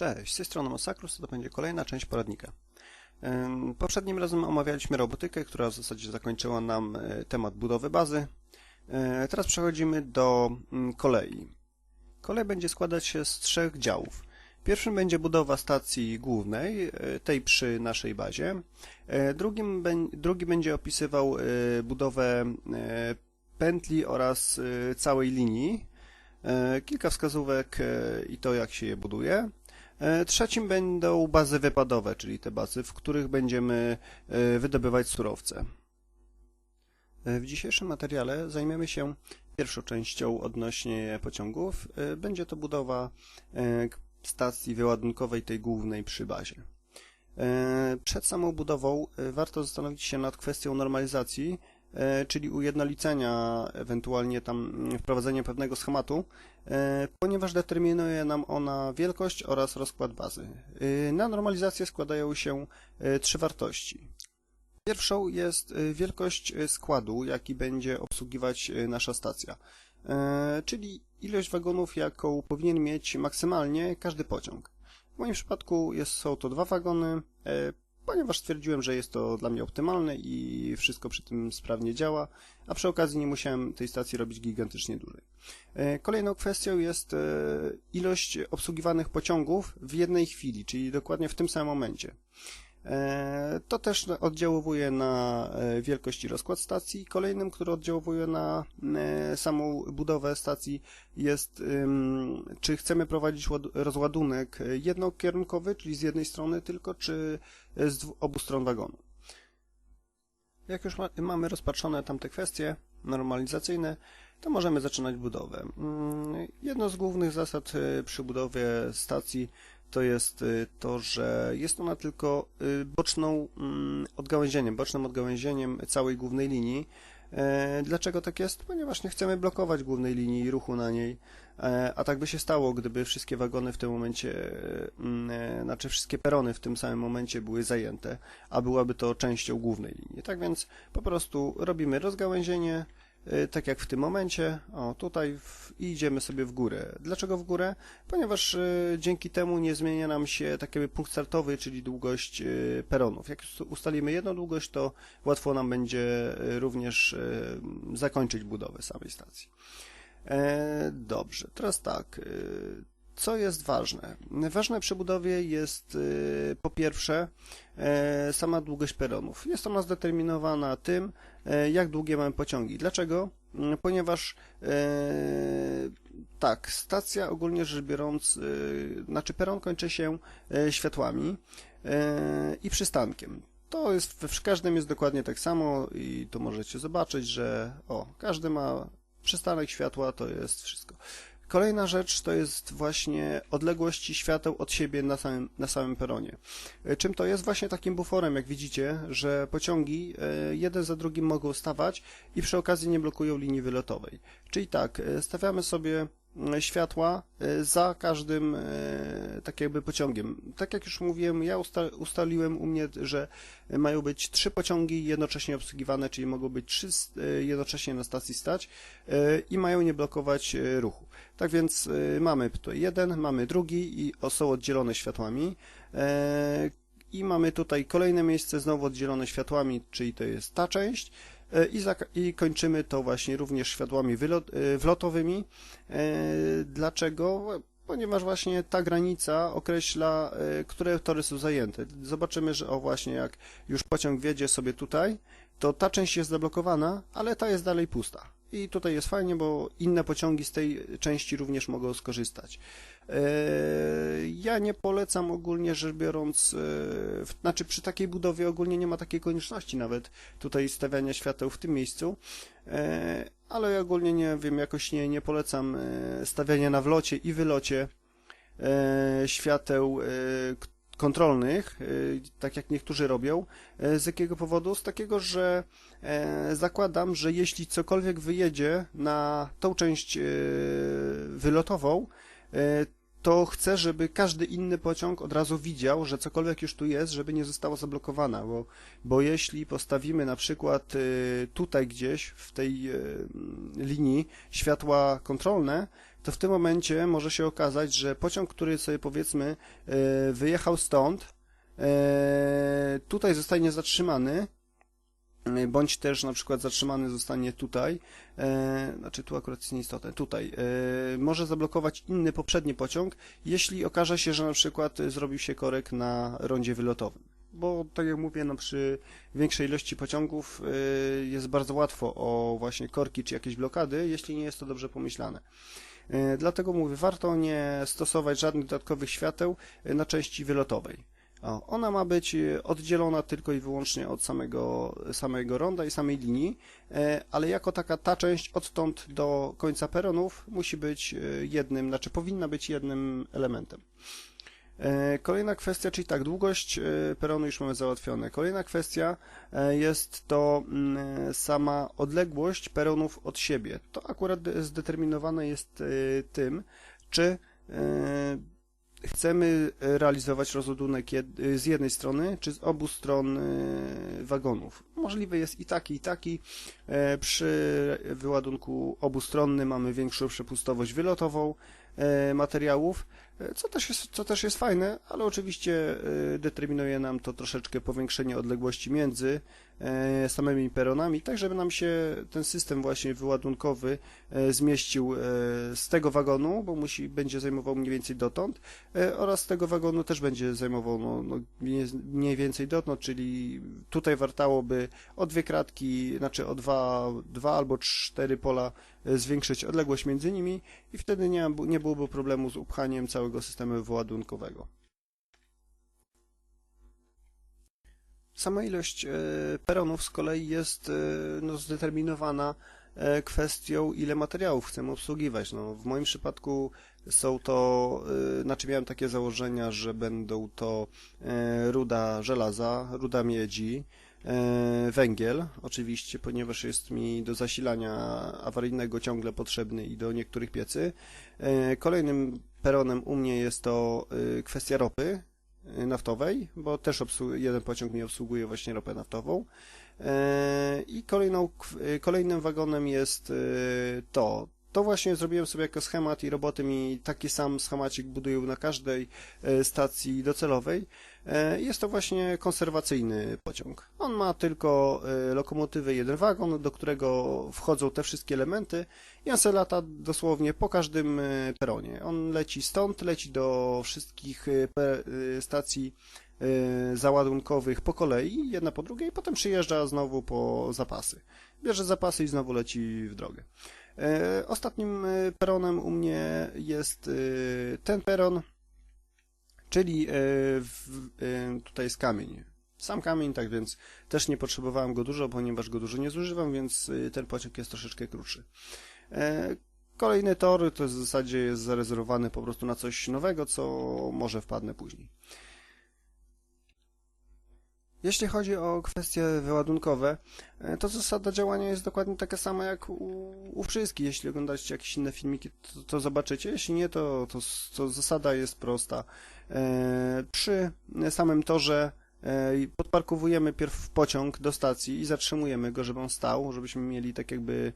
Cześć, z tej strony Masakrus, to będzie kolejna część poradnika. Poprzednim razem omawialiśmy robotykę, która w zasadzie zakończyła nam e, temat budowy bazy. E, Teraz przechodzimy do mm, kolei. Kolej będzie składać się z trzech działów. Pierwszym będzie budowa stacji głównej, e, tej przy naszej bazie. Drugim, drugi będzie opisywał budowę pętli oraz całej linii. Kilka wskazówek i to, jak się je buduje. E, Trzecim będą bazy wypadowe, czyli te bazy, w których będziemy e, wydobywać surowce. E, W dzisiejszym materiale zajmiemy się pierwszą częścią odnośnie pociągów. Będzie to budowa stacji wyładunkowej tej głównej przy bazie. Przed samą budową warto zastanowić się nad kwestią normalizacji, czyli ujednolicenia, ewentualnie tam wprowadzenia pewnego schematu, e, ponieważ determinuje nam ona wielkość oraz rozkład bazy. E, Na normalizację składają się e, trzy wartości. Pierwszą jest e, wielkość e, składu, jaki będzie obsługiwać e, nasza stacja, e, czyli ilość wagonów, jaką powinien mieć maksymalnie każdy pociąg. W moim przypadku jest, są to dwa wagony, e, ponieważ stwierdziłem, że jest to dla mnie optymalne i wszystko przy tym sprawnie działa, a przy okazji nie musiałem tej stacji robić gigantycznie dużej. E, Kolejną kwestią jest e, ilość obsługiwanych pociągów w jednej chwili, czyli dokładnie w tym samym momencie. E, To też oddziałuje na e, wielkość i rozkład stacji. Kolejnym, który oddziałuje na e, samą budowę stacji jest, czy chcemy prowadzić ład- rozładunek jednokierunkowy, czyli z jednej strony tylko, czy z obu stron wagonu. Jak już ma, mamy rozpatrzone tamte kwestie normalizacyjne, to możemy zaczynać budowę. Mm, Jedną z głównych zasad przy budowie stacji to jest y, to, że jest ona tylko y, boczną mm, odgałęzieniem, bocznym odgałęzieniem całej głównej linii. E, Dlaczego tak jest? Ponieważ nie chcemy blokować głównej linii i ruchu na niej, E, a tak by się stało, gdyby wszystkie wagony w tym momencie, e, mm, znaczy wszystkie perony w tym samym momencie były zajęte, a byłaby to częścią głównej linii. Tak więc po prostu robimy rozgałęzienie, tak jak w tym momencie, o tutaj w, idziemy sobie w górę. Dlaczego w górę? Ponieważ e, dzięki temu nie zmienia nam się tak jakby punkt startowy, czyli długość e, peronów. Jak us- ustalimy jedną długość, to łatwo nam będzie e, również e, zakończyć budowę samej stacji. E, dobrze, teraz tak. e, Co jest ważne? Ważne przy budowie jest e, po pierwsze e, sama długość peronów. Jest ona zdeterminowana tym, e, jak długie mamy pociągi. Dlaczego? Mm, Ponieważ e, tak, stacja ogólnie rzecz biorąc, e, znaczy peron kończy się światłami i przystankiem. To jest, w każdym jest dokładnie tak samo i tu możecie zobaczyć, że o, każdy ma przystanek światła, to jest wszystko. Kolejna rzecz to jest właśnie odległości świateł od siebie na samym, na samym peronie. E, Czym to jest? Właśnie takim buforem, jak widzicie, że pociągi e, jeden za drugim mogą stawać i przy okazji nie blokują linii wylotowej. Czyli tak, e, stawiamy sobie światła e, za każdym e, tak jakby pociągiem. Tak jak już mówiłem, ja usta ustaliłem u mnie, że mają być trzy pociągi jednocześnie obsługiwane, czyli mogą być trzy e, jednocześnie na stacji stać i mają nie blokować ruchu. Tak więc mamy tutaj jeden, mamy drugi i są oddzielone światłami. I mamy tutaj kolejne miejsce znowu oddzielone światłami, czyli to jest ta część. E, I, I kończymy to właśnie również światłami wylot, e, wlotowymi. E, Dlaczego? Ponieważ właśnie ta granica określa, które tory są zajęte. Zobaczymy, że o właśnie jak już pociąg wjedzie sobie tutaj, to ta część jest zablokowana, ale ta jest dalej pusta. I tutaj jest fajnie, bo inne pociągi z tej części również mogą skorzystać. E, Ja nie polecam ogólnie rzecz biorąc, e, znaczy przy takiej budowie ogólnie nie ma takiej konieczności nawet tutaj stawiania świateł w tym miejscu, e, ale ogólnie nie wiem, jakoś nie, nie polecam stawiania na wlocie i wylocie świateł e, k- kontrolnych, e, tak jak niektórzy robią. E, Z jakiego powodu? Z takiego, że e, zakładam, że jeśli cokolwiek wyjedzie na tą część e, wylotową, to chcę, żeby każdy inny pociąg od razu widział, że cokolwiek już tu jest, żeby nie zostało zablokowana, bo, bo jeśli postawimy na przykład y, tutaj gdzieś w tej y, linii światła kontrolne, to w tym momencie może się okazać, że pociąg, który sobie powiedzmy wyjechał stąd, tutaj zostanie zatrzymany, bądź też na przykład zatrzymany zostanie tutaj, e, znaczy tu akurat jest nieistotne, tutaj, e, może zablokować inny poprzedni pociąg, jeśli okaże się, że na przykład zrobił się korek na rondzie wylotowym. Bo tak jak mówię, no przy większej ilości pociągów e, jest bardzo łatwo o właśnie korki czy jakieś blokady, jeśli nie jest to dobrze pomyślane. E, dlatego mówię, warto nie stosować żadnych dodatkowych świateł e, na części wylotowej. O, ona ma być e, oddzielona tylko i wyłącznie od samego, samego ronda i samej linii, ale jako taka ta część odtąd do końca peronów musi być jednym, znaczy powinna być jednym elementem. Kolejna kwestia, czyli tak, długość peronu już mamy załatwione. Kolejna kwestia jest to mm, sama odległość peronów od siebie. To akurat zdeterminowane jest tym, czy chcemy realizować rozładunek z jednej strony, czy z obu stron e, wagonów. Możliwy jest i taki, i taki. E, przy wyładunku obustronnym mamy większą przepustowość wylotową e, materiałów, co też, jest, co też jest fajne, ale oczywiście determinuje nam to troszeczkę powiększenie odległości między E, samymi peronami, tak żeby nam się ten system właśnie wyładunkowy e, zmieścił e, z tego wagonu, bo musi, będzie zajmował mniej więcej dotąd oraz z tego wagonu też będzie zajmował no, no, mniej więcej dotąd, czyli tutaj wartałoby o dwie kratki, znaczy o dwa, dwa albo cztery pola zwiększyć odległość między nimi i wtedy nie, nie byłoby problemu z upchaniem całego systemu wyładunkowego. Sama ilość e, peronów z kolei jest e, no, zdeterminowana e, kwestią, ile materiałów chcemy obsługiwać. No, w moim przypadku są to, znaczy miałem takie założenia, że będą to ruda żelaza, ruda miedzi, węgiel, oczywiście, ponieważ jest mi do zasilania awaryjnego ciągle potrzebny i do niektórych piecy. Kolejnym peronem u mnie jest to kwestia ropy, naftowej, bo też jeden pociąg mi obsługuje właśnie ropę naftową. E, I kolejną, y, kolejnym wagonem jest to. To właśnie zrobiłem sobie jako schemat i roboty mi taki sam schemacik budują na każdej stacji docelowej. E, jest to właśnie konserwacyjny pociąg. On ma tylko e, lokomotywę, jeden wagon, do którego wchodzą te wszystkie elementy i on se lata dosłownie po każdym e, peronie. On leci stąd, leci do wszystkich stacji załadunkowych po kolei, jedna po drugiej, potem przyjeżdża znowu po zapasy. Bierze zapasy i znowu leci w drogę. Ostatnim peronem u mnie jest ten peron, Czyli e, e, tutaj jest kamień. Sam kamień, tak więc też nie potrzebowałem go dużo, ponieważ go dużo nie zużywam, więc e, ten pociąg jest troszeczkę krótszy. Kolejny tor to w zasadzie jest zarezerwowany po prostu na coś nowego, co może wpadnę później. Jeśli chodzi o kwestie wyładunkowe, e, to zasada działania jest dokładnie taka sama jak u, u wszystkich. Jeśli oglądacie jakieś inne filmiki, to, to zobaczycie. Jeśli nie, to, to, to zasada jest prosta. E, przy samym torze e, podparkowujemy pierw pociąg do stacji i zatrzymujemy go, żeby on stał, żebyśmy mieli tak jakby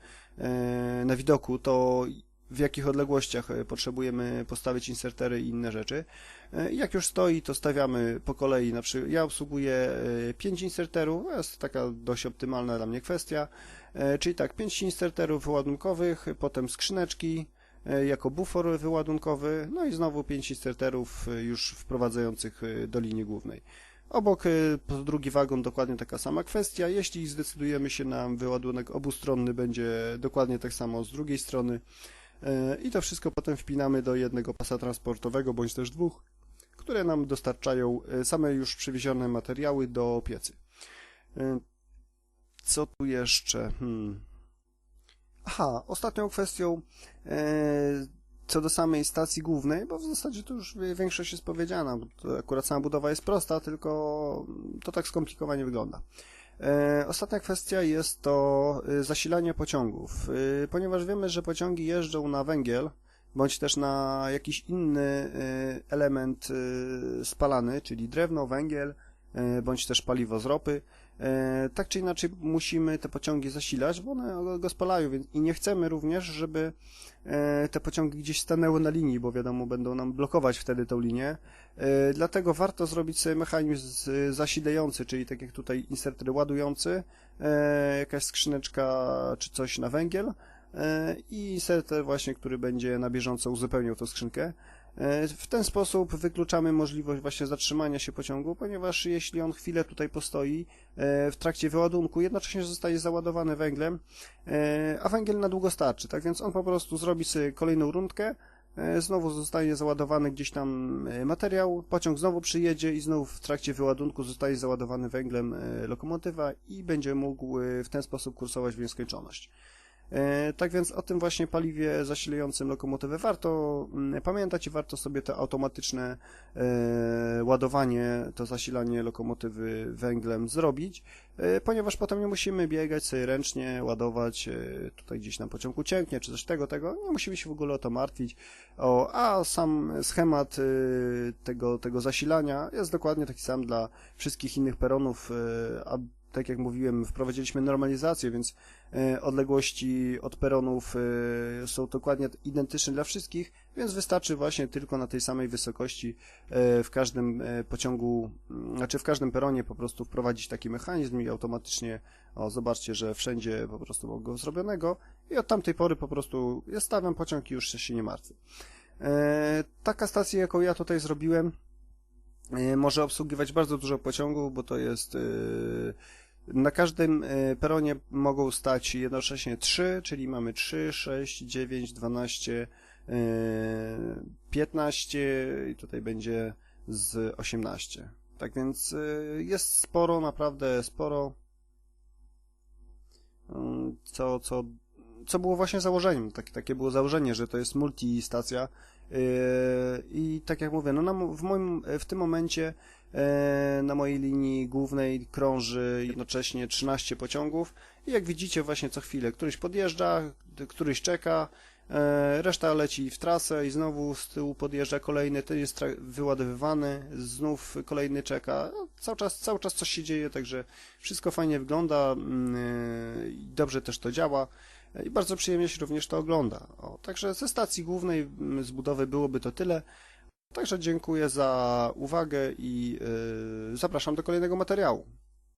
na widoku to w jakich odległościach e, potrzebujemy postawić insertery i inne rzeczy. E, jak już stoi, to stawiamy po kolei. Na przykład ja obsługuję 5 e, inserterów, jest taka dość optymalna dla mnie kwestia. Czyli tak, 5 inserterów wyładunkowych, potem skrzyneczki jako bufor wyładunkowy, no i znowu 5 inserterów już wprowadzających do linii głównej. Obok drugi wagon dokładnie taka sama kwestia. Jeśli zdecydujemy się na wyładunek obustronny, będzie dokładnie tak samo z drugiej strony. E, i to wszystko potem wpinamy do jednego pasa transportowego, bądź też dwóch, które nam dostarczają e, same już przywiezione materiały do piecy. E, co tu jeszcze? Hmm. Aha, ostatnią kwestią co do samej stacji głównej, bo w zasadzie to już większość jest powiedziana, bo akurat sama budowa jest prosta, tylko to tak skomplikowanie wygląda. E, ostatnia kwestia jest to e, zasilanie pociągów. E, ponieważ wiemy, że pociągi jeżdżą na węgiel, bądź też na jakiś inny element spalany, czyli drewno, węgiel, bądź też paliwo z ropy, tak czy inaczej musimy te pociągi zasilać, bo one go spalają więc, i nie chcemy również, żeby e, te pociągi gdzieś stanęły na linii, bo wiadomo, będą nam blokować wtedy tą linię. E, dlatego warto zrobić sobie mechanizm zasilający, czyli tak jak tutaj inserter ładujący, e, jakaś skrzyneczka czy coś na węgiel e, i inserter właśnie, który będzie na bieżąco uzupełniał tą skrzynkę. E, W ten sposób wykluczamy możliwość właśnie zatrzymania się pociągu, ponieważ jeśli on chwilę tutaj postoi e, w trakcie wyładunku, jednocześnie zostaje załadowany węglem, e, a węgiel na długo starczy, tak więc on po prostu zrobi sobie kolejną rundkę, znowu zostanie załadowany gdzieś tam materiał, pociąg znowu przyjedzie i znowu w trakcie wyładunku zostaje załadowany węglem lokomotywa i będzie mógł w ten sposób kursować w nieskończoność. E, Tak więc o tym właśnie paliwie zasilającym lokomotywę warto mm, pamiętać i warto sobie to automatyczne e, ładowanie, to zasilanie lokomotywy węglem zrobić, ponieważ potem nie musimy biegać sobie ręcznie, ładować, e, tutaj gdzieś na pociągu cięknie, czy coś tego, tego, nie musimy się w ogóle o to martwić, o, a sam schemat e, tego, tego zasilania jest dokładnie taki sam dla wszystkich innych peronów, e, a tak jak mówiłem, wprowadziliśmy normalizację, więc e, odległości od peronów e, są dokładnie identyczne dla wszystkich, więc wystarczy właśnie tylko na tej samej wysokości e, w każdym e, pociągu, m, znaczy w każdym peronie po prostu wprowadzić taki mechanizm i automatycznie, o zobaczcie, że wszędzie po prostu mam go zrobionego i od tamtej pory po prostu ja stawiam pociąg i już się nie martwię. E, Taka stacja, jaką ja tutaj zrobiłem, może obsługiwać bardzo dużo pociągów, bo to jest na każdym peronie mogą stać jednocześnie 3, czyli mamy 3, 6, 9, 12, e, 15 i tutaj będzie z 18. Tak więc e, jest sporo, naprawdę sporo. Mm, Co, co, co było właśnie założeniem. Tak, takie było założenie, że to jest multistacja. Yy, I tak jak mówię, no na, w, moim, w tym momencie e, na mojej linii głównej krąży jednocześnie 13 pociągów i jak widzicie właśnie co chwilę któryś podjeżdża, któryś czeka, e, reszta leci w trasę i znowu z tyłu podjeżdża kolejny, ten jest wyładowywany, znów kolejny czeka, no, cały czas, cały czas coś się dzieje, także wszystko fajnie wygląda mm, e, dobrze też to działa i bardzo przyjemnie się również to ogląda. O, także ze stacji głównej mm, z budowy byłoby to tyle. Także dziękuję za uwagę i zapraszam do kolejnego materiału.